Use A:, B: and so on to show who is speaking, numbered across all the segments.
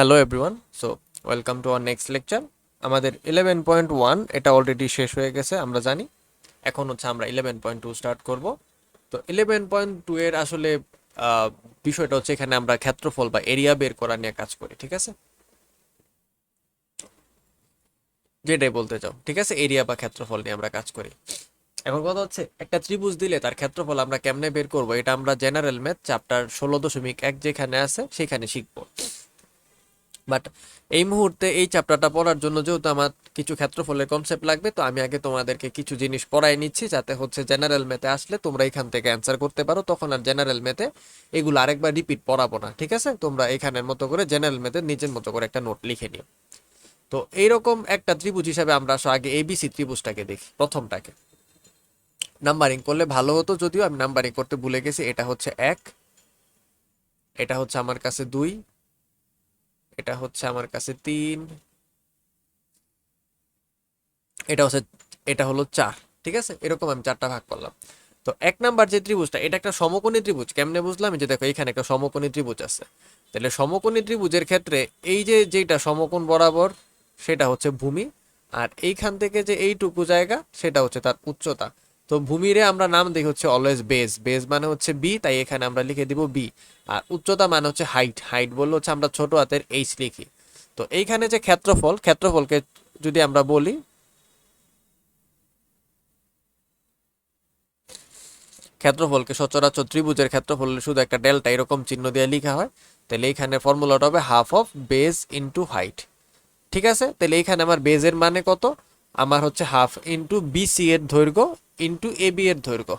A: Hello everyone so welcome to our next lecture আমাদের eleven point one এটা already শেষ হয়ে গেছে, আমরা জানি। এখন হচ্ছে আমরা ইলেভেন পয়েন্ট টু স্টার্ট করব। তো ইলেভেন পয়েন্ট টু এর আসলে বিষয়টা হচ্ছে এখানে আমরা ক্ষেত্রফল বা এরিয়া বের করা নিয়ে কাজ করি, ঠিক আছে? যেটাই বলতে চাও, ঠিক আছে? এরিয়া বা ক্ষেত্রফল নিয়ে আমরা কাজ করি। এখন কথা হচ্ছে, একটা ত্রিভুজ দিলে তার ক্ষেত্রফল আমরা কেমনে বের করব? এটা আমরা জেনারেল ম্যাথ চ্যাপ্টার ষোলো দশমিক এক যেখানে আছে, সেখানে শিখব। বাট এই মুহূর্তে এই চ্যাপ্টারটা পড়ার জন্য যেহেতু আমার কিছু ক্ষেত্রফলের কনসেপ্ট লাগবে, তো আমি আগে তোমাদেরকে কিছু জিনিস পড়াই নিচ্ছি যাতে হচ্ছে জেনারেল ম্যাথে আসলে তোমরা এখান থেকে অ্যান্সার করতে পারো। তখন আর জেনারেল ম্যাথে এগুলো আরেকবার রিপিট পড়াবো না, ঠিক আছে? তোমরা এখানের মতো করে জেনারেল ম্যাথে নিজের মতো করে একটা নোট লিখে নিও। তো এইরকম একটা ত্রিভুজ হিসাবে আমরা আগে এবিসি ত্রিভুজটাকে দেখি, প্রথমটাকে। নাম্বারিং করলে ভালো হতো যদিও আমি নাম্বারিং করতে ভুলে গেছি, এটা হচ্ছে এক, এটা হচ্ছে আমার কাছে দুই এটা হচ্ছে আমার কাছে তিন। এটা হচ্ছে, এটা হলো চার, ঠিক আছে? এরকম আমি চারটা ভাগ করলাম। তো এক নাম্বার যে ত্রিভুজটা, এটা একটা সমকোণী ত্রিভুজ। কেমনে বুঝলাম? যে দেখো, এখানে একটা সমকোণী ত্রিভুজ আছে। তাহলে সমকোণী ত্রিভুজের ক্ষেত্রে এই যে, যেটা সমকোণ বরাবর, সেটা হচ্ছে ভূমি। আর এইখান থেকে যে এইটুকু জায়গা, সেটা হচ্ছে তার উচ্চতা। তো ভূমিরে আমরা নাম দেখি হচ্ছে অলওয়েজ বেস বেস মানে হচ্ছে বি তাই এখানে আমরা লিখে দিব বি আর উচ্চতা মানে হচ্ছে হাইট হাইট বললে হচ্ছে আমরা ছোট হাতের এইচ লিখি। তো এইখানে যে ক্ষেত্রফল, ক্ষেত্রফলকে যদি আমরা বলি, ক্ষেত্রফলকে সচরাচর ত্রিভুজের ক্ষেত্রফল শুধু একটা ডেল্টা এরকম চিহ্ন দিয়ে লেখা হয়, তাহলে এইখানে ফর্মুলাটা হবে half of base into height ঠিক আছে? তাহলে এইখানে আমার বেজের মানে কত? আমার হচ্ছে হাফ ইন্টু বিসি এর দৈর্ঘ্য ইন্টু এ বি এর দৈর্ঘ্য।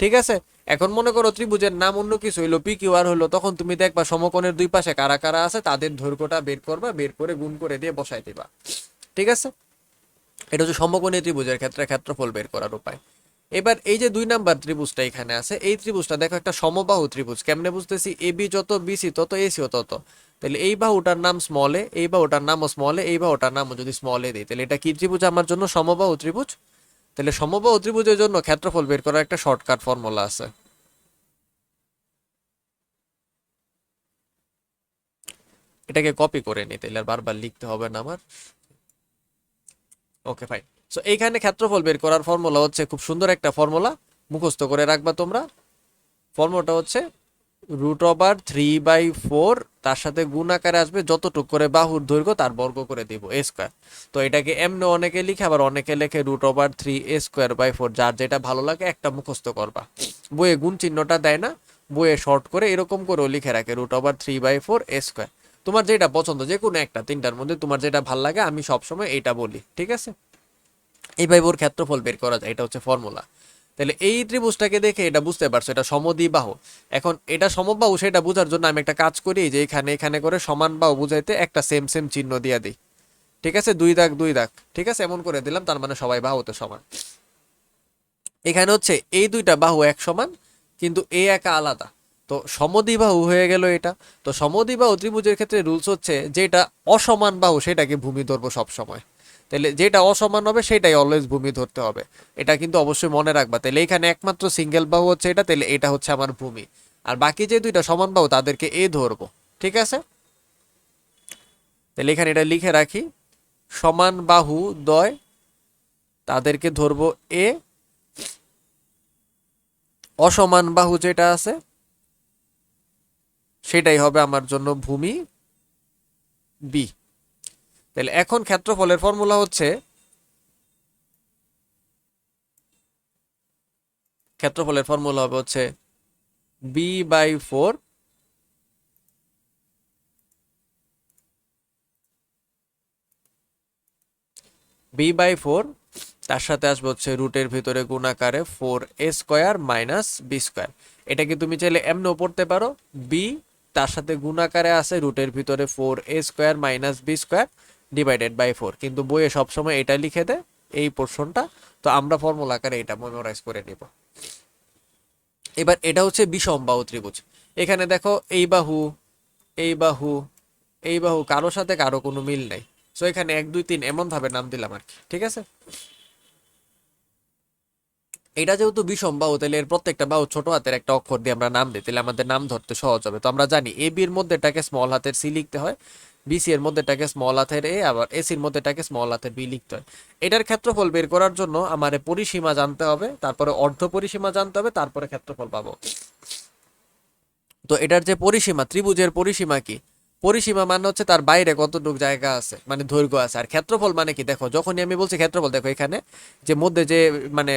A: ঠিক আছে? এখন মনে করো ত্রিভুজের নাম অন্য কিছু হইল পি কিউ আর হলো তখন তুমি দেখবা সমকোণের দুই পাশে কারা কারা আছে, তাদের দৈর্ঘ্যটা বের করবা, বের করে গুণ করে দিয়ে বসাই দিবা। ঠিক আছে? এটা হচ্ছে সমকোণী ত্রিভুজের ক্ষেত্রে ক্ষেত্রফল বের করার উপায়। এবার এই যে দুই নাম্বার ত্রিভুজটা এখানে আছে, এই ত্রিভুজটা দেখো একটা সমবাহু ত্রিভুজ। কেমনে বুঝতেছি? এ বি যত বিসি তত এসিও তত। তাহলে এই বাহুটার নাম স্মল এই বাহুটার নামও স্মল এই বাহুটার নামও যদি স্মল দিই, তাহলে এটা কি ত্রিভুজ আমার জন্য? সমবাহু ত্রিভুজ। তাহলে সমবাহু ত্রিভুজের জন্য ক্ষেত্রফল বের করার একটা শর্টকাট ফর্মুলা আছে। এটাকে কপি করে নিই তাহলে আর বারবার লিখতে হবে না আমার। ওকে ফাইন সো এইখানে ক্ষেত্রফল বের করার ফর্মুলা হচ্ছে খুব সুন্দর একটা ফর্মুলা মুখস্থ করে রাখবা তোমরা। ফর্মুলাটা হচ্ছে root over three by four তার সাথে গুণ আকারে আসবে যতটুক করে বাহুর দৈর্ঘ্য তার বর্গ করে দিব এ স্কোয়ার তো এটাকে এমনি অনেকে লিখে, আবার অনেকে লেখে root over three A square by four যার যেটা ভালো লাগে একটা মুখস্থ করবা। বইয়ে গুণ চিহ্নটা দেয় না, বইয়ে শর্ট করে এরকম করেও লিখে রাখে root over three by four A square তোমার যেটা পছন্দ যে কোনো একটা, তিনটার মধ্যে তোমার যেটা ভালো লাগে, আমি সবসময় এটা বলি, ঠিক আছে? এইভাবে ওর ক্ষেত্রফল বের করা যায়, এটা হচ্ছে ফর্মুলা তাহলে এই ত্রিভুজটাকে দেখে এটা বুঝতে পারছ, এটা সমদ্বিবাহু। এখন এটা সমবাহু সেটা বোঝার জন্য আমি একটা কাজ করি, যে এখানে এখানে করে সমান বাহু বুঝাইতে একটা সেম সেম চিহ্ন দিয়ে দিই। ঠিক আছে? দুই দাগ দুই দাগ। ঠিক আছে? এমন করে দিলাম, তার মানে সবাই বাহুতে সমান। এখানে হচ্ছে এই দুইটা বাহু এক সমান, কিন্তু এ একা আলাদা। তো সমদ্বিবাহু হয়ে গেল এটা। তো সমদ্বিবাহু ত্রিভুজের ক্ষেত্রে রুলস হচ্ছে যেটা অসমান বাহু, সেটাকে ভূমি ধরবো সব সময় তাহলে যেটা অসমান হবে সেটাই অলওয়েজ ভূমি ধরতে হবে। এটা কিন্তু অবশ্যই মনে রাখবা। তাহলে এখানে একমাত্র সিঙ্গেল বাহু হচ্ছে এটা তাহলে এটা হচ্ছে আমার ভূমি। আর বাকি যে দুইটা সমান বাহু, তাদেরকে এ ধরবো। ঠিক আছে? তাহলে এখানে এটা লিখে রাখি, সমান বাহু দয়, তাদেরকে ধরবো এ। অসমান বাহু যেটা আছে, সেটাই হবে আমার জন্য ভূমি বি। তাহলে এখন ক্ষেত্রফলের ফর্মুলা হচ্ছে ক্ষেত্রফলের ফর্মুলা হবে হচ্ছে B by four B by four তার সাথে আসবে হচ্ছে রুটের ভিতরে গুণাকারে four A square minus B square এটাকে তুমি চাইলে এমনও পড়তে পারো? বি তার সাথে গুণাকারে আছে রুটের ভিতরে four A square minus B square divided by four কিন্তু বইয়ে সবসময় এটা লিখে দেয় এই পোর্শনটা তো আমরা ফর্মুলা আকারে এটা মেমোরাইজ করে নিব। এবার এটা হচ্ছে বিষম বাহু ত্রিভুজ। এখানে দেখো, এই বাহু এই বাহু এই বাহু কারোর সাথে কারও কোনো মিল নাই। সো এখানে এক, দুই, তিন, এমন ভাবে নাম দিলাম আর কি, ঠিক আছে? এটা যেহেতু বিষম বাহু, তাহলে এর প্রত্যেকটা বাহু ছোট হাতের একটা অক্ষর দিয়ে আমরা নাম দিই, তাহলে আমাদের নাম ধরতে সহজ হবে। তো আমরা জানি, এ বির মধ্যে এটাকে স্মল হাতের সি লিখতে হয়। বিসি এর মধ্যেটাকে স্মল হাতের এ আবার এসির মধ্যেটাকে স্মল হাতের বি লিখতে হয়। এটার ক্ষেত্রফল বের করার জন্য আমার পরিসীমা জানতে হবে, তারপরে অর্ধ পরিসীমা জানতে হবে, তারপরে ক্ষেত্রফল পাবো। তো এটার যে পরিসীমা, ত্রিভুজের পরিসীমা কি? পরিসীমা মানে হচ্ছে তার বাইরে কতটুকু জায়গা আছে মানে দৈর্ঘ্য আছে। আর ক্ষেত্রফল মানে কি? দেখো, যখনই আমি বলছি ক্ষেত্রফল, দেখো এখানে যে মধ্যে যে মানে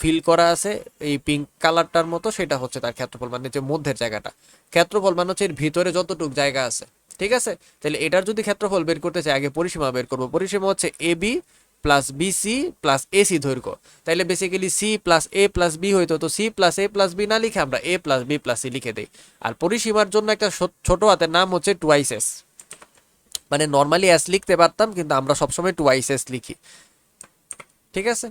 A: ফিল করা আছে, এই পিঙ্ক কালারটার মতো, সেটা হচ্ছে তার ক্ষেত্রফল মানে যে মধ্যের জায়গাটা। ক্ষেত্রফল মানে হচ্ছে এর ভিতরে যতটুকু জায়গা আছে। ঠিক আছে? তাহলে এটার যদি ক্ষেত্রফল বের করতে চাই, আগে পরিসীমা বের করব। পরিসীমা হচ্ছে A B plus BC plus AC দৈর্ঘ্য। তাইলে basically C plus A plus B হইতো, তো C plus A plus B না লিখে আমরা A plus B plus C লিখে দিই। আর পরিসীমার জন্য একটা ছোট হাতের নাম হচ্ছে টুয়াইস এস মানে নর্মালি এস লিখতে পারতাম, কিন্তু আমরা সবসময় টুয়াইস এস লিখি। ঠিক আছে?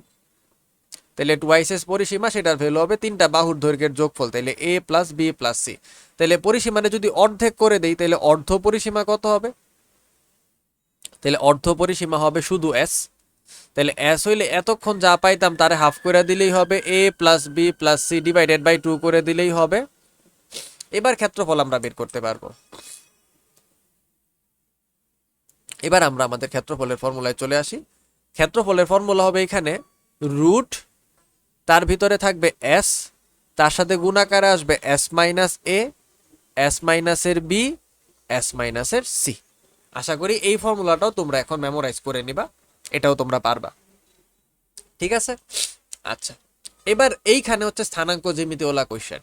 A: তাহলে টুয়াইস এস পরিসীমা সেটার ভ্যালু হবে তিনটা বাহুর দৈর্ঘ্যের যোগফল, তাহলে A plus B plus C তাহলে পরিসীমানে যদি অর্ধেক করে দেই, তাহলে অর্ধ পরিসীমা কত হবে? তাহলে অর্ধ পরিসীমা হবে শুধু এস তাহলে এস হইলে এতক্ষণ যা পাইতাম তারে হাফ করে দিলেই হবে A plus B plus C divided by two করে দিলেই হবে। এবার ক্ষেত্রফল আমরা বের করতে পারব। এবার আমরা আমাদের ক্ষেত্রফলের ফর্মুলায় চলে আসি। ক্ষেত্রফলের ফর্মুলা হবে এখানে রুট তার ভিতরে থাকবে এস, তার সাথে গুণাকারে আসবে এস মাইনাস এ, এস মাইনাসের বি, এস মাইনাসের সি। আশা করি এই ফর্মুলাটাও তোমরা এখন মেমোরাইজ করে নিবা, এটাও তোমরা পারবা। ঠিক আছে? আচ্ছা এবার এইখানে হচ্ছে স্থানাঙ্ক জ্যামিতি ওলা কোয়েশ্চেন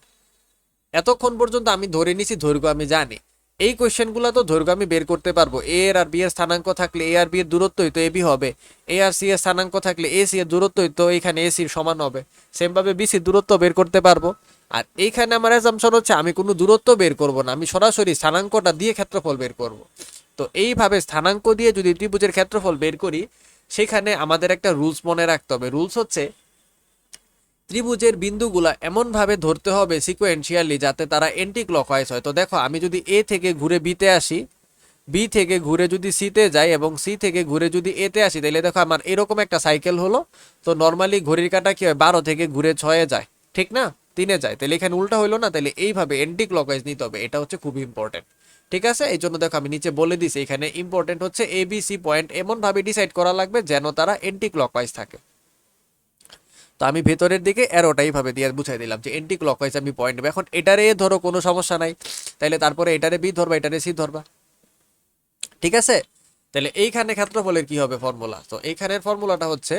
A: এতক্ষণ পর্যন্ত আমি ধরে নিছি দৈর্ঘ্য আমি জানি। এই কোয়েশ্চেনগুলো তো দৈর্ঘ্য আমি বের করতে পারব। এ এর আর বি এর স্থানাঙ্ক থাকলে এ আর বি এর দূরত্বই তো এ বি হবে। এ আর সি এর স্থানাঙ্ক থাকলে এ সি এর দূরত্বই তো এখানে এ সির সমান হবে। সেমভাবে বি সির দূরত্ব বের করতে পারব। আর এইখানে আমার অ্যাজাম্পশন হচ্ছে আমি কোনো দূরত্ব বের করব না, আমি সরাসরি স্থানাঙ্কটা দিয়ে ক্ষেত্রফল বের করব। তো এইভাবে স্থানাঙ্ক দিয়ে যদি ত্রিভুজের ক্ষেত্রফল বের করি, সেখানে আমাদের একটা রুলস মনে রাখতে হবে। রুলস হচ্ছে ত্রিভুজের বিন্দুগুলা এমনভাবে ধরতে হবে সিকোয়েন্সিয়ালি যাতে তারা এন্টি ক্লকওয়াইজ হয়। তো দেখো, আমি যদি এ থেকে ঘুরে বিতে আসি বি থেকে ঘুরে যদি সিতে যাই এবং সি থেকে ঘুরে যদি এতে আসি তাহলে দেখো আমার এরকম একটা সাইকেল হলো। তো নর্মালি ঘড়ির কাটা কী হয়? বারো থেকে ঘুরে ছয়ে যায়। ঠিক না? তিনে যায়। তাহলে এখানে উল্টা হইল না? তাহলে এইভাবে এন্টি ক্লকওয়াইজ নিতে হবে। এটা হচ্ছে খুব ইম্পর্টেন্ট ঠিক আছে? এই জন্য দেখো আমি নিচে বলে দিছি, এখানে ইম্পর্টেন্ট হচ্ছে এবিসি পয়েন্ট এমনভাবে ডিসাইড করা লাগবে যেন তারা এন্টি ক্লকওয়াইজ থাকে। তো আমি ভেতরের দিকে অ্যারোটা এইভাবে দিয়ে বুঝাই দিলাম যে এন্টি ক্লকওয়াইজ আমি পয়েন্ট নেব। এখন এটারে ধরো কোনো সমস্যা নাই। তাইলে তারপরে এটারে বি ধরবা, এটারে সি ধরবা। ঠিক আছে? তাহলে এইখানে ক্ষেত্রফলের কি হবে ফর্মুলা তো এইখানের ফর্মুলাটা হচ্ছে,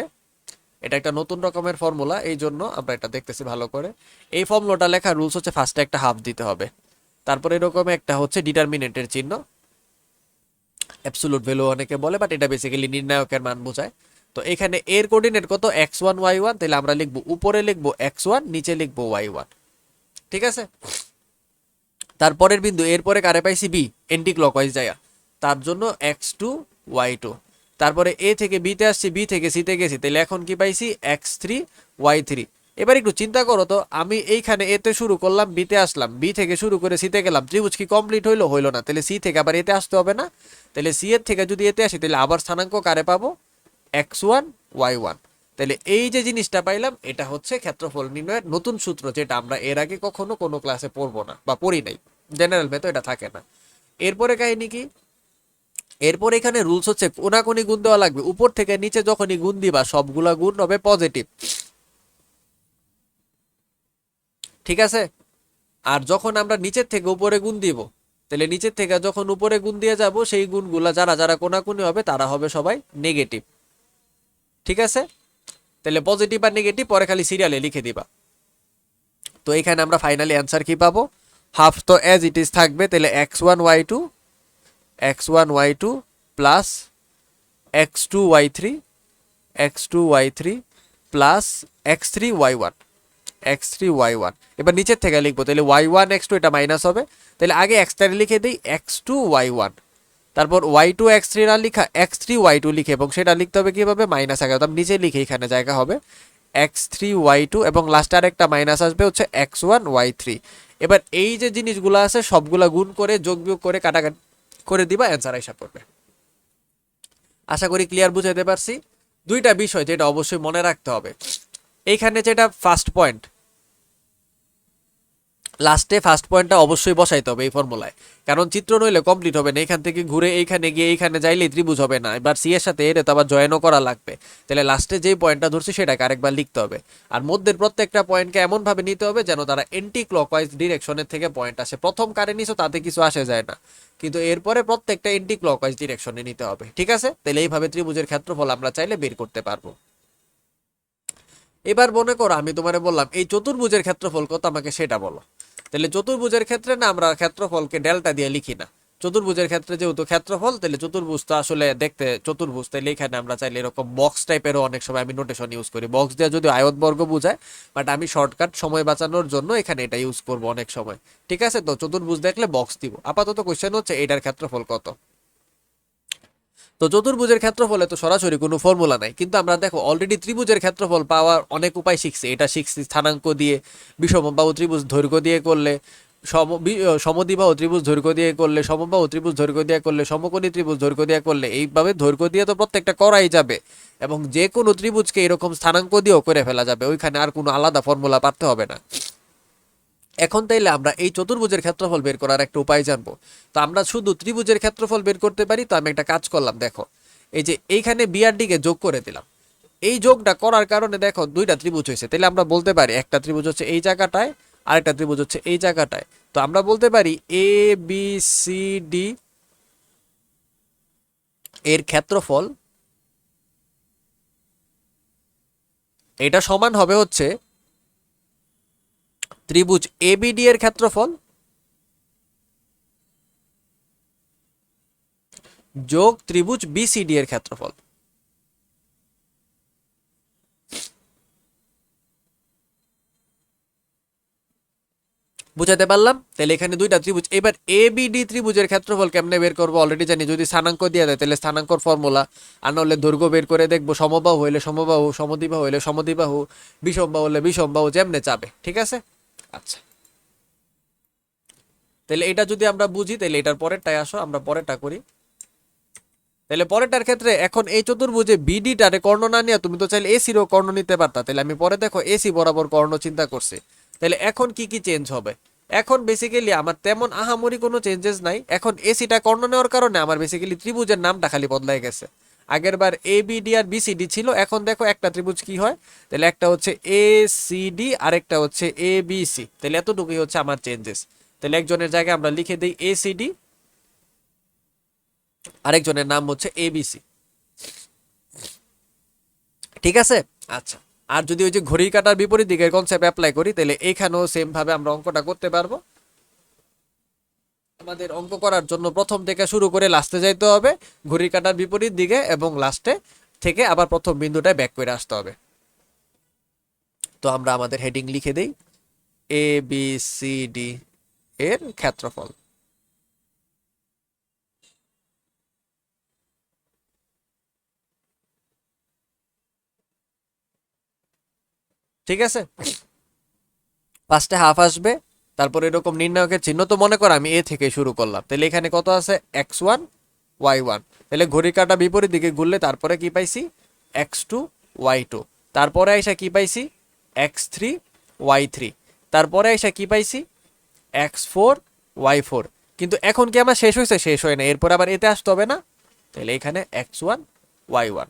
A: এটা একটা নতুন রকমের ফর্মুলা এই জন্য আমরা এটা দেখতেছি ভালো করে। এই ফর্মুলাটা লেখা রুলস হচ্ছে ফার্স্টে একটা হাফ দিতে হবে। তারপরে এরকম একটা হচ্ছে ডিটারমিনেন্টের চিহ্ন। অ্যাবসুলুট ভ্যালু অনেকে বলে বাট এটা বেসিক্যালি নির্ণায়কের মান বোঝায়। তো এখানে এর কোঅর্ডিনেট কত? এক্স ওয়ান ওয়াই ওয়ান তাহলে আমরা লিখব উপরে লিখব এক্স ওয়ান নিচে লিখব ওয়াই ওয়ান ঠিক আছে? তারপরের বিন্দু, এরপরে কারে পাইছি? বি এন্টি ক্লক ক্লকওয়াইজ যায়। তার জন্য এক্স টু ওয়াই টু তারপরে এ থেকে বিতে আসছি বি থেকে সিতে গেছি। তাহলে এখন কি পাইছি? এক্স থ্রি ওয়াই থ্রি এবার একটু চিন্তা করো তো, আমি এইখানে এতে শুরু করলাম বিতে আসলাম। বি থেকে শুরু করে সিতে গেলাম। ত্রিভুজ কি কমপ্লিট হইল? হইল না। তাহলে সি থেকে আবার এতে আসতে হবে না। তাহলে সি এর থেকে যদি এতে আসি, তাহলে আবার স্থানাঙ্ক কারে পাবো? এক্স ওয়ান ওয়াই ওয়ান তাহলে এই যে জিনিসটা পাইলাম, এটা হচ্ছে ক্ষেত্রফল নির্ণয়ের নতুন সূত্র, যেটা আমরা এর আগে কখনো কোনো ক্লাসে পড়ব না বা পড়ি নাই। জেনারেল মেথড এটা থাকে না। এরপরে কাহিনী কি? এরপর এখানে রুলস হচ্ছে কোনাকুনি গুণ দেওয়া লাগবে। উপর থেকে নিচে যখনই গুণ দিবা, সবগুলা গুণ হবে পজিটিভ ঠিক আছে? আর যখন আমরা নিচের থেকে উপরে গুণ দিব, তাহলে নিচের থেকে যখন উপরে গুণ দিয়ে যাব, সেই গুণগুলা যারা যারা কোনাকুনি হবে, তারা হবে সবাই নেগেটিভ ঠিক আছে? তাহলে পজিটিভ আর নেগেটিভ পরে খালি সিরিয়ালে লিখে দিবা। তো এখানে আমরা ফাইনালি অ্যান্সার কি পাবো? হাফ তো অ্যাজ ইট ইজ থাকবে, তাহলে X one Y two X one Y two plus X two Y three X two Y three plus X three Y one X three Y one এবার নিচের থেকে লিখব, তাহলে ওয়াই ওয়ান এক্স টু এটা minus হবে। তাহলে আগে এক্সটারে লিখে দিই এক্স টু ওয়াই ওয়ান তারপর ওয়াই টু এক্স থ্রি না লিখা এক্স থ্রি ওয়াই টু লিখে, এবং সেটা লিখতে হবে কীভাবে? মাইনাস আগে আমি নিচে লিখে এখানে জায়গা হবে। এক্স থ্রি ওয়াই টু এবং লাস্টে আর একটা মাইনাস আসবে, হচ্ছে এক্স ওয়ান ওয়াই থ্রি এবার এই যে জিনিসগুলো আছে, সবগুলা গুণ করে, যোগ বিয়োগ করে, কাটাকাটি করে দিবা অ্যান্সার হিসাব করবে আশা করি ক্লিয়ার বুঝাইতে পারছি। দুইটা বিষয় যেটা অবশ্যই মনে রাখতে হবে। এইখানে যেটা ফার্স্ট পয়েন্ট লাস্টে ফার্স্ট পয়েন্টটা অবশ্যই বসাইতে হবে এই ফর্মুলায় কারণ চিত্র নইলে কমপ্লিট হবে না, এখান থেকে ঘুরে এইখানে গিয়ে এইখানে যাইলে ত্রিভুজ হবে না। এবার সি এর সাথে এর আবার জয়েনও করা লাগবে। তাহলে লাস্টে যেই পয়েন্টটা ধরছে, সেটাকে আরেকবার লিখতে হবে। আর মধ্যের প্রত্যেকটা পয়েন্টকে এমনভাবে নিতে হবে যেন তারা এন্টি ক্লকওয়াইজ ডিরেকশনের থেকে পয়েন্ট আসে। প্রথম কারে নিছো, তাতে কিছু আসে যায় না। কিন্তু এরপরে প্রত্যেকটা এন্টি ক্লকওয়াইজ ডিরেকশনে নিতে হবে। ঠিক আছে? তাহলে এইভাবে ত্রিভুজের ক্ষেত্রফল আমরা চাইলে বের করতে পারব। এবার মনে করো, আমি তোমারে বললাম, এই চতুর্ভুজের ক্ষেত্রফল কত? আমাকে সেটা বলো। তাহলে চতুর্ভুজের ক্ষেত্রে না আমরা ক্ষেত্রফলকে ডেল্টা দিয়ে লিখি না। চতুর্ভুজের ক্ষেত্রে যেহেতু ক্ষেত্রফল, তাহলে চতুর্ভুজ তো আসলে দেখতে চতুর্ভুজ, তাহলে এখানে আমরা চাইলে এরকম বক্স টাইপেরও অনেক সময় আমি নোটেশন ইউজ করি। বক্স দিয়ে যদি আয়তবর্গ বোঝায় বাট আমি শর্টকাট সময় বাঁচানোর জন্য এখানে এটা ইউজ করব অনেক সময়। ঠিক আছে? তো চতুর্ভুজ দেখলে বক্স দিব। আপাতত কোয়েশ্চেন হচ্ছে, এটার ক্ষেত্রফল কত? তো চতুর্ভুজের ক্ষেত্রফলে তো সরাসরি কোনো ফর্মুলা নাই। কিন্তু আমরা দেখো অলরেডি ত্রিভুজের ক্ষেত্রফল পাওয়ার অনেক উপায় শিখছি। এটা শিখছি স্থানাঙ্ক দিয়ে, বিষমবাহু ত্রিভুজ দৈর্ঘ্য দিয়ে করলে, সম সমদ্বিবাহু ত্রিভুজ দৈর্ঘ্য দিয়ে করলে, সমবাহু ত্রিভুজ দৈর্ঘ্য দিয়ে করলে, সমকোণী ত্রিভুজ দৈর্ঘ্য দিয়ে করলে, এইভাবে দৈর্ঘ্য দিয়ে তো প্রত্যেকটা করাই যাবে। এবং যে কোনো ত্রিভুজকে এরকম স্থানাঙ্ক দিয়েও করে ফেলা যাবে। ওইখানে আর কোনো আলাদা ফর্মুলা পারতে হবে না। এখন তাইলে আমরা এই চতুর্ভুজের ক্ষেত্রফল বের করার একটা উপায় জানব। তো আমরা শুধু ত্রিভুজের ক্ষেত্রফল বের করতে পারি, তো আমি একটা কাজ করলাম, দেখো। এই যে এইখানে বিআরডিকে যোগ করে দিলাম। এই যোগটা করার কারণে দেখো দুইটা ত্রিভুজ হয়েছে। তাহলে আমরা বলতে পারি একটা ত্রিভুজ হচ্ছে এই জায়গাটায়, আরেকটা ত্রিভুজ হচ্ছে এই জায়গাটায়। তো আমরা বলতে পারি এ বি সি ডি এর ক্ষেত্রফল এটা সমান হবে হচ্ছে ত্রিভুজ এবিডি এর ক্ষেত্রফল যোগ ত্রিভুজ বিসিডি এর ক্ষেত্রফল। বুঝাতে পারলাম? তাহলে এখানে দুইটা ত্রিভুজ। এবার এ বিডি ত্রিভুজের ক্ষেত্রফল কেমনে বের করব? অলরেডি জানি, যদি স্থানাঙ্ক দিয়ে দেয়, তাহলে স্থানাঙ্কর ফর্মুলা। আর নাহলে দৈর্ঘ্য বের করে দেখব, সমবাহু হইলে সমবাহু, সমদ্বিবাহু হইলে সমদ্বিবাহু বিষমবাহু হলে বিষমবাহু যেমনে চাবে। ঠিক আছে? আচ্ছা। তাহলে এটা যদি আমরা বুঝি, তাহলে এটার পরেরটাই আসো, আমরা পরেরটা করি। তাহলে পরেরটার ক্ষেত্রে এখন এই চতুর্ভুজে বিডিটারে কর্ণ না নিয়ে তুমি তো চাইলে এসিরও কর্ণ নিতে পারতা। তাহলে আমি পরে দেখো এসি বরাবর কর্ণ চিন্তা করছি। তাহলে এখন কি কি চেঞ্জ হবে? এখন বেসিক্যালি আমার তেমন আহামরি কোনো চেঞ্জেস নাই। এখন এসিটা কর্ণ নেওয়ার কারণে আমার বেসিক্যালি ত্রিভুজের নামটা খালি বদলাই গেছে। আগের বার এ বিডি আর বিসিডি ছিল, এখন দেখো একটা ত্রিভুজ কি হয়? তাহলে একটা হচ্ছে এ আর একটা হচ্ছে এ বিসি তাহলে এতটুকুই হচ্ছে আমার চেঞ্জেস তাহলে একজনের জায়গায় আমরা লিখে দিই এ সিডি আরেকজনের নাম হচ্ছে এ এবিসি ঠিক আছে? আচ্ছা আর যদি ওই যে ঘড়ি কাটার বিপরীত দিকের কনসেপ্ট অ্যাপ্লাই করি, তাহলে এখানেও সেম ভাবে আমরা অঙ্কটা করতে পারব। আমাদের অঙ্ক করার জন্য প্রথম থেকে শুরু করে লাস্টে যাইতে হবে, ঘড়ি কাটার বিপরীত দিকে এবং লাস্টে থেকে আবার প্রথম বিন্দুটায় ব্যাক করে আসতে হবে। তো আমরা আমাদের হেডিং লিখে দেই এ বি সি ডি এর ক্ষেত্রফল। ঠিক আছে? ফার্স্টে হাফ আসবে তারপর এরকম নির্ণায়কের চিহ্ন তো মনে করো আমি এ থেকে শুরু করলাম। তাহলে এখানে কত আছে? X one, Y one. তাহলে ঘড়ি কাটা বিপরীত দিকে ঘুরলে তারপরে কি পাইছি? X two, Y two. তারপরে আইসা কি পাইছি? X three, Y three. তারপরে আইসা কি পাইছি? X four, Y four. কিন্তু এখন কি আমার শেষ হয়েছে? শেষ হয় না। এরপর আবার এতে আসতে হবে না? তাহলে এখানে এক্স ওয়ান, ওয়াই ওয়ান।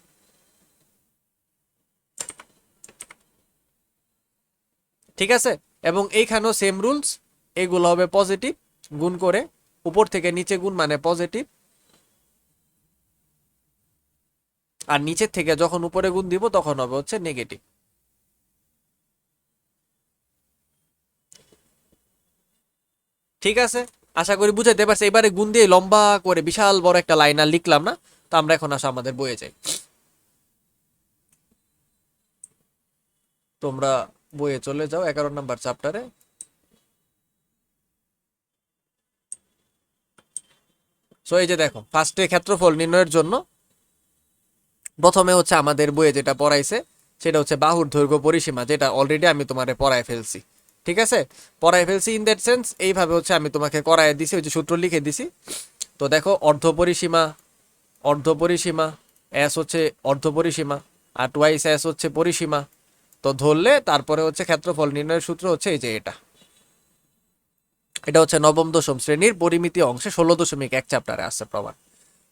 A: ঠিক আছে? এবং এইখানেও সেম রুলস এগুলো হবে পজিটিভ গুণ করে, উপর থেকে নিচে গুণ মানে পজিটিভ আর নিচের থেকে যখন উপরে গুণ দিব, তখন হবে হচ্ছে নেগেটিভ ঠিক আছে? আশা করি বুঝাইতে পারছি। এবারে গুণ দিয়ে লম্বা করে বিশাল বড় একটা লাইন আর লিখলাম না, তো আমরা এখন আসা আমাদের বইয়ে যাই। তোমরা বইয়ে চলে যাও, এগারো নাম্বার চ্যাপ্টারে সো এই যে দেখো ফার্স্টে ক্ষেত্রফল নির্ণয়ের জন্য। প্রথমে হচ্ছে আমাদের বইয়ে যেটা পড়াইছে, সেটা হচ্ছে বাহুর দৈর্ঘ্য পরিসীমা, যেটা অলরেডি আমি তোমারে পড়ায় ফেলছি। ঠিক আছে? পড়ায় ফেলছি ইন দ্যাট সেন্স এইভাবে হচ্ছে আমি তোমাকে করায় দিছি, ওই যে সূত্র লিখে দিছি। তো দেখো, অর্ধ পরিসীমা অর্ধ পরিসীমা এস হচ্ছে অর্ধ পরিসীমা, আর টুয়াইস এস হচ্ছে পরিসীমা। তো ধরলে তারপরে হচ্ছে ক্ষেত্রফল নির্ণয়ের সূত্র হচ্ছে এই যে এটা। এটা হচ্ছে নবম দশম শ্রেণির পরিমিতি অংশে ষোলো দশমিক এক চ্যাপ্টারে আছে প্রমাণ।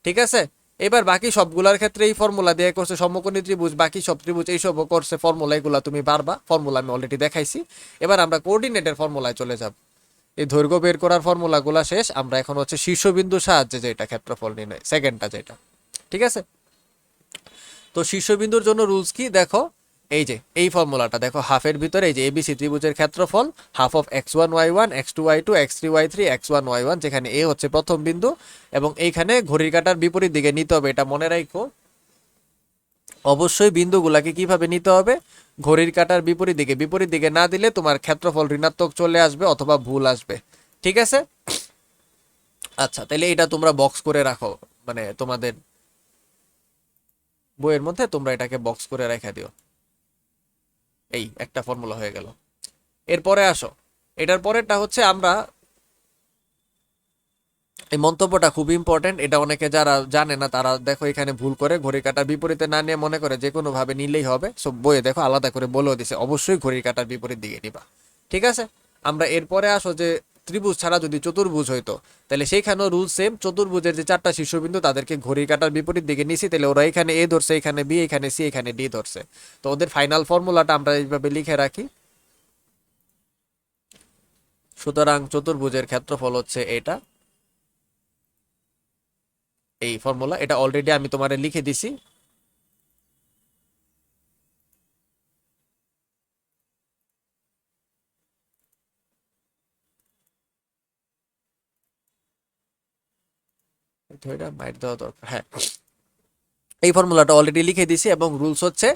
A: ঠিক আছে? এবার বাকি সবগুলার ক্ষেত্রে এই ফর্মুলা দিয়ে করছে সমকোণী ত্রিভুজ, বাকি সব ত্রিভুজ এইসবও করছে ফর্মুলা, এগুলা তুমি পারবা। ফর্মুলা আমি অলরেডি দেখাইছি। এবার আমরা কোঅর্ডিনেটের ফর্মুলায় চলে যাব। এই দৈর্ঘ্য বের করার ফর্মুলাগুলা শেষ। আমরা এখন হচ্ছে শীর্ষবিন্দুর সাহায্যে যেটা ক্ষেত্রফল নির্ণয় সেকেন্ডটা যেটা। ঠিক আছে? তো শীর্ষবিন্দুর জন্য রুলস কি? দেখো এই যে, এই ফর্মুলাটা দেখো, হাফের ভিতরে এই যে এবিসি ত্রিভুজের ক্ষেত্রফল half of X one Y one X two Y two X three Y three X one Y one যেখানে এ হচ্ছে প্রথম বিন্দু। এবং এইখানে ঘড়ির কাটার বিপরীত দিকে নিতে হবে, এটা মনে রাখো। অবশ্যই বিন্দুগুলাকে কীভাবে নিতে হবে? ঘড়ির কাটার বিপরীত দিকে বিপরীত দিকে না দিলে তোমার ক্ষেত্রফল ঋণাত্মক চলে আসবে অথবা ভুল আসবে। ঠিক আছে? আচ্ছা তাহলে এটা তোমরা বক্স করে রাখো মানে তোমাদের বইয়ের মধ্যে তোমরা এটাকে বক্স করে রেখে দিও। এই, একটা ফর্মুলা হয়ে গেল। এরপরে আসো। এটার পরেরটা হচ্ছে আমরা এই মন্তব্যটা খুব ইম্পর্টেন্ট এটা অনেকে যারা জানে না, তারা দেখো এখানে ভুল করে ঘড়ি কাটার বিপরীতে না নিয়ে মনে করে যে কোনোভাবে নিলেই হবে। সব বইয়ে দেখো আলাদা করে বলেও দিছে। অবশ্যই ঘড়ির কাটার বিপরীত দিকে নিবা। ঠিক আছে? আমরা এরপরে আসো যে ত্রিভুজ ছাড়া যদি চতুর্ভুজ হইতো, তাহলে সেইখানেও রুল সেম চতুর্ভুজের যে চারটা শীর্ষবিন্দু তাদেরকে ঘড়ি কাটার বিপরীত দিকে নিছি, তাহলে ওরা এখানে এ ধরছে, এখানে বি, এখানে সি, এখানে ডি ধরছে। তো ওদের ফাইনাল ফর্মুলাটা আমরা এইভাবে লিখে রাখি। সুতরাং চতুর্ভুজের ক্ষেত্রফল হচ্ছে এটা। এই ফর্মুলা এটা অলরেডি আমি তোমারে লিখে দিছি। এটা মাইট দেওয়া দরকার হ্যাঁ। এই ফর্মুলাটা অলরেডি লিখে দিছি এবং রুলস হচ্ছে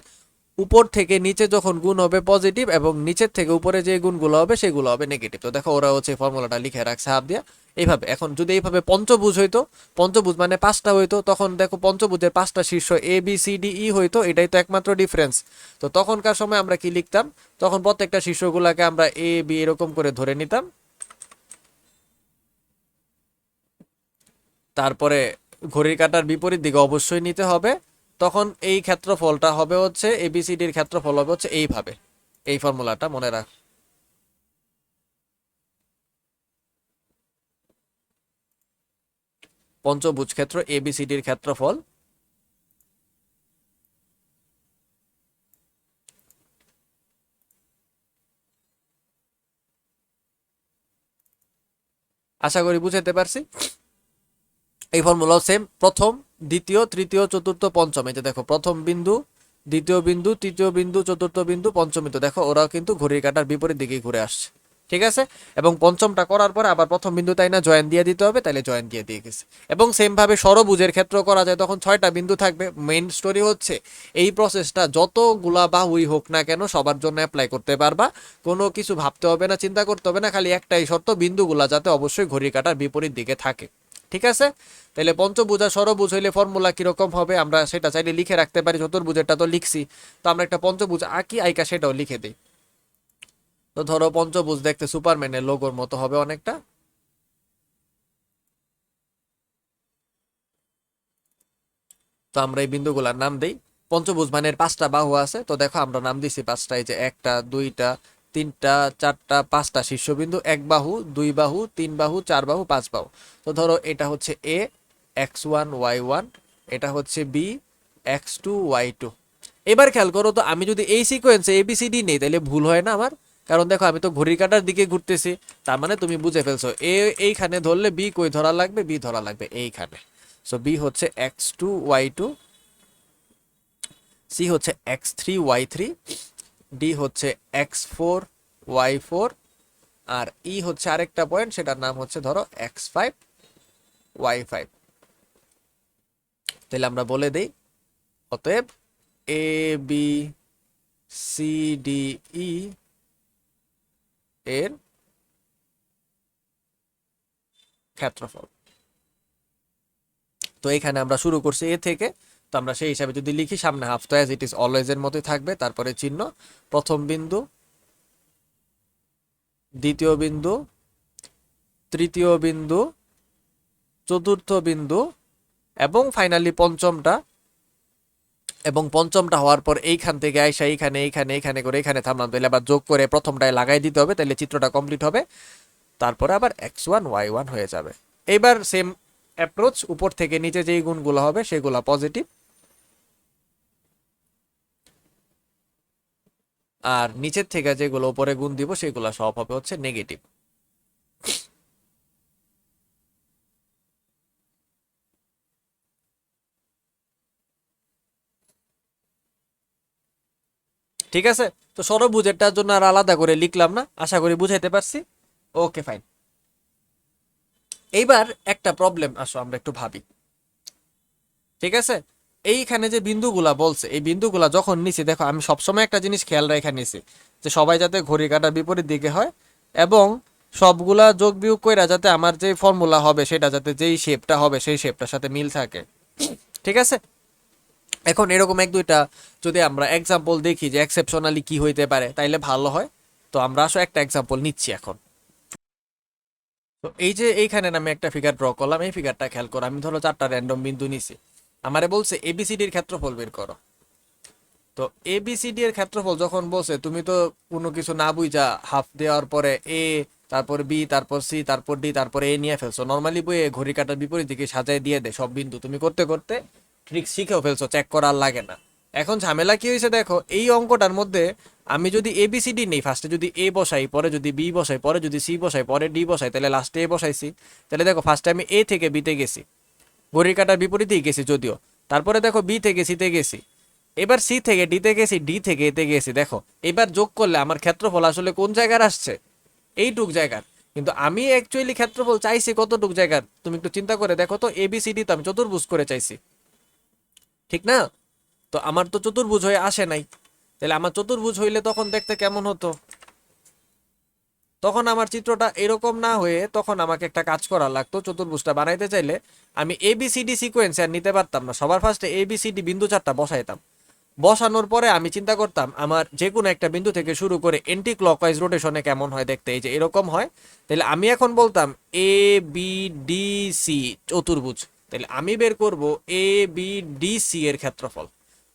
A: উপর থেকে নিচে যখন গুণ হবে পজিটিভ এবং নিচের থেকে উপরে যে গুণগুলো হবে সেগুলো হবে নেগেটিভ তো দেখো ওরা হচ্ছে ফর্মুলাটা লিখে রাখছে হাফ দিয়া। এইভাবে, এখন যদি এইভাবে পঞ্চভুজ হইতো, পঞ্চভুজ মানে পাঁচটা হইতো, তখন দেখো পঞ্চভুজের পাঁচটা শীর্ষ A B C D E হইতো, এটাই তো একমাত্র ডিফারেন্স তো তখনকার সময় আমরা কি লিখতাম? তখন প্রত্যেকটা শীর্ষগুলাকে আমরা এ বি এরকম করে ধরে নিতাম। তারপরে ঘড়ির কাটার বিপরীত দিকে অবশ্যই নিতে হবে। তখন এই ক্ষেত্রফলটা হবে হচ্ছে এবিসিডির ক্ষেত্রফল হবে হচ্ছে এইভাবে। এই ফর্মুলাটা মনে রাখ। পঞ্চভুজ ক্ষেত্র এবিসিডির ক্ষেত্রফল। আশা করি বুঝাতে পারছি? এই ফর্মুলাও সেম প্রথম, দ্বিতীয়, তৃতীয়, চতুর্থ, পঞ্চম। এই যে দেখো, প্রথম বিন্দু, দ্বিতীয় বিন্দু, তৃতীয় বিন্দু, চতুর্থ বিন্দু, পঞ্চম বিন্দু। দেখো, ওরাও কিন্তু ঘড়ির কাটার বিপরীত দিকে ঘুরে আসছে। ঠিক আছে? এবং পঞ্চমটা করার পরে আবার প্রথম বিন্দু তাই না, জয়েন দিয়ে দিতে হবে তাহলে জয়েন দিয়ে দিয়ে গেছে। এবং সেম ভাবে সরবুজের ক্ষেত্র করা যায়, তখন ছয়টা বিন্দু থাকবে। মেইন স্টোরি হচ্ছে, এই প্রসেসটা যতগুলা বাহুই হোক না কেন, সবার জন্য অ্যাপ্লাই করতে পারবা। কোনো কিছু ভাবতে হবে না, চিন্তা করতে হবে না, খালি একটাই শর্ত, বিন্দুগুলা যাতে অবশ্যই ঘড়ির কাটার বিপরীত দিকে থাকে। ঠিক আছে? তাহলে পঞ্চভুজ ষড়ভুজ হইলে ফর্মুলা কীরকম হবে? আমরা সেটা চাইলে লিখে রাখতে পারি, চতুর্ভুজেরটা তো লিখছি। তো আমরা একটা পঞ্চভুজ আঁকি, আইকা সেটাও লিখে দিই। তো ধরো পঞ্চভুজ দেখতে সুপারম্যানের লোগোর মতো হবে অনেকটা। তো আমরা এই বিন্দুগুলার নাম দিই। পঞ্চভুজ মানের পাঁচটা বাহু আছে। তো দেখো আমরা নাম দিছি পাঁচটা এই যে একটা, দুইটা তিনটা, চারটা, পাঁচটা শীর্ষবিন্দু, এক বাহু, দুই বাহু, তিন বাহু, চার বাহু, পাঁচ বাহু। তো ধরো এটা হচ্ছে A X one Y one এটা হচ্ছে B X two Y two এবার খেয়াল করো তো, আমি যদি এই সিকোয়েন্সে এবিসিডি নেই, তাহলে ভুল হয় না আমার? কারণ দেখো, আমি তো ঘড়ির কাটার দিকে ঘুরতেছি, তার মানে তুমি বুঝে ফেলছো এ এইখানে ধরলে বি কই ধরা লাগবে? বি ধরা লাগবে এইখানে। সো বি হচ্ছে X two Y two C হচ্ছে X three Y three D হচ্ছে এক্স ফোর ওয়াই ফোর আর ই হচ্ছে আরেকটা পয়েন্ট সেটার নাম হচ্ছে ধরো এক্স ফাইভ ওয়াই ফাইভ তাহলে আমরা বলে দেই, অতএব A B C D E এর ক্ষেত্রফল। তো এখানে আমরা শুরু করছি এ থেকে তো আমরা সেই হিসাবে যদি লিখি, সামনে হাফ তো অ্যাজ ইট ইজ অলওয়েজ এর মতোই থাকবে। তারপরে চিহ্ন, প্রথম বিন্দু, দ্বিতীয় বিন্দু, তৃতীয় বিন্দু, চতুর্থ বিন্দু, এবং ফাইনালি পঞ্চমটা। এবং পঞ্চমটা হওয়ার পর এইখান থেকে আইসা এইখানে এইখানে এইখানে করে এখানে থামলাম। তাহলে আবার যোগ করে প্রথমটায় লাগাই দিতে হবে, তাহলে চিত্রটা কমপ্লিট হবে। তারপরে আবার এক্স ওয়ান ওয়াই ওয়ান হয়ে যাবে। এইবার সেম অ্যাপ্রোচ উপর থেকে নিচে যেই গুণগুলো হবে, সেগুলো পজিটিভ আর নিচের থেকে যেগুলো উপরে গুণ দিব, সেগুলো সব হবে হচ্ছে নেগেটিভ ঠিক আছে? তো সরবুজেরটার জন্য আর আলাদা করে লিখলাম না, আশা করি বুঝাইতে পারছি? ওকে ফাইন এইবার একটা প্রবলেম আসো, আমরা একটু ভাবি। ঠিক আছে? এইখানে যে বিন্দুগুলা বলছে, এই বিন্দুগুলা যখন নিছি, দেখো আমি সবসময় একটা জিনিস খেয়াল রেখে নিছি, যে সবাই যাতে ঘড়ি কাটার বিপরীত দিকে হয় এবং সবগুলা যোগ বিয়োগ কইরা যাতে আমার যে ফর্মুলা হবে, সেটা যাতে যেই শেপটা হবে, সেই শেপটার সাথে মিল থাকে। ঠিক আছে? এখন এরকম এক দুইটা যদি আমরা এক্সাম্পল দেখি যে এক্সেপশনালি কি হইতে পারে, তাইলে ভালো হয়। তো আমরা আসলে একটা এক্সাম্পল নিচ্ছি এখন। তো এই যে এইখানে আমি একটা ফিগার ড্র করলাম, এই ফিগারটা খেয়াল করো, আমি ধরো চারটা র্যান্ডম বিন্দু নিছি। আমারে বলছে এবিসিডির ক্ষেত্রফল বের করো। তো এবিসিডি এর ক্ষেত্রফল যখন বলছে, তুমি তো কোনো কিছু না বুঝা হাফ দেওয়ার পরে এ তারপর বি তারপর সি তারপর ডি তারপর এ নিয়ে ফেলছো। নর্মালি বইয়ে ঘড়ি কাটার বিপরীত দিকে সাজায় দিয়ে দেয় সব বিন্দু। তুমি করতে করতে ট্রিক শিখেও ফেলছো চেক করা আর লাগে না। এখন ঝামেলা কি হয়েছে দেখো, এই অঙ্কটার মধ্যে আমি যদি এ বি সি ডি নেই ফার্স্টে যদি এ বসাই, পরে যদি বি বসাই, পরে যদি সি বসাই, পরে ডি বসাই, তাহলে লাস্টে এ বসাইছি। তাহলে দেখো ফার্স্টে আমি এ থেকে বিতে গেছি। ঘড়ির কাটার বিপরীতেই গেছি যদিও। তারপরে দেখো বি থেকে সিতে গেছি। এবার সি থেকে ডিতে গেছি ডি থেকে এতে গেছি। দেখো, এবার যোগ করলে আমার ক্ষেত্রফল আসলে কোন জায়গার আসছে? এইটুক জায়গার। কিন্তু আমি অ্যাকচুয়ালি ক্ষেত্রফল চাইছি কতটুক জায়গার? তুমি একটু চিন্তা করে দেখো তো এ বি সি ডি তো আমি চতুর্ভুজ করে চাইছি। ঠিক না? তো আমার তো চতুর্ভুজ হয়ে আসে নাই। তাহলে আমার চতুর্ভুজ হইলে তখন দেখতে কেমন হতো? তখন আমার চিত্রটা এরকম না হয়ে তখন আমাকে একটা কাজ করা লাগতো, চতুর্ভুজটা বানাইতে চাইলে আমি A B C D sequence আর নিতে পারতাম না। সবার ফার্স্টে এ বি সি ডি বিন্দু চারটা বসাইতাম। বসানোর পরে আমি চিন্তা করতাম, আমার যে কোনো একটা বিন্দু থেকে শুরু করে এন্টি ক্লকওয়াইজ রোটেশনে কেমন হয় দেখতে, এই যে এরকম হয়। তাহলে আমি এখন বলতাম এ বি ডি সি চতুর্ভুজ। তাহলে আমি বের করব এ বি ডি সি এর ক্ষেত্রফল।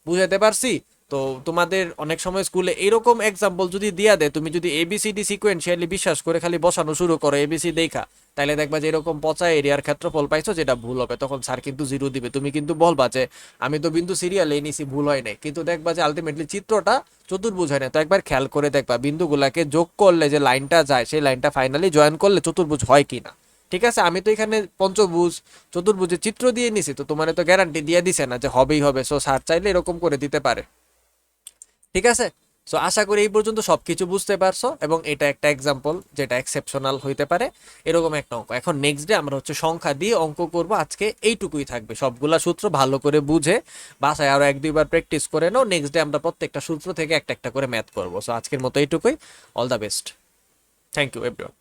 A: বুঝাতে পারছি? তো তোমাদের অনেক সময় স্কুলে এরকম এক্সাম্পল যদি দিয়া দেয়, তুমি যদি এবিসিডি সিকোয়েন্সিয়ালি বিশ্বাস করে খালি বসানো শুরু করো এবিসি দেখা তাহলে দেখবা যে এরকম পচা এরিয়ার ক্ষেত্রফল পাইছো যেটা ভুল হবে, তখন স্যার কিন্তু জিরো দিবে। তুমি কিন্তু বলবা যে, আমি তো বিন্দু সিরিয়ালে নিছি, ভুল হয় নাই। কিন্তু দেখবা যে আলটিমেটলি চিত্রটা চতুর্ভুজ হয় না। তো একবার খেয়াল করে দেখবা, বিন্দুগুলাকে যোগ করলে যে লাইনটা যায়, সেই লাইনটা ফাইনালি জয়েন করলে চতুর্ভুজ হয় কিনা। ঠিক আছে? আমি তো এখানে পঞ্চভুজ, চতুর্ভুজের চিত্র দিয়ে নিছি, তো তোমার তো গ্যারান্টি দিয়ে দিছে না যে হবেই হবে। সো স্যার চাইলে এরকম করে দিতে পারে। ঠিক আছে? সো আশা করি এই পর্যন্ত সব কিছু বুঝতে পারছ এবং এটা একটা এক্সাম্পল যেটা এক্সেপশনাল হইতে পারে। এরকম একটা অঙ্ক। এখন নেক্সট ডে আমরা হচ্ছে সংখ্যা দিয়ে অঙ্ক করব। আজকে এইটুকুই থাকবে। সবগুলা সূত্র ভালো করে বুঝে বাসায় আরও এক দুইবার প্র্যাকটিস করে নাও। নেক্সট ডে আমরা প্রত্যেকটা সূত্র থেকে একটা একটা করে ম্যাথ করব। সো আজকের মতো এইটুকুই। All the best thank you everyone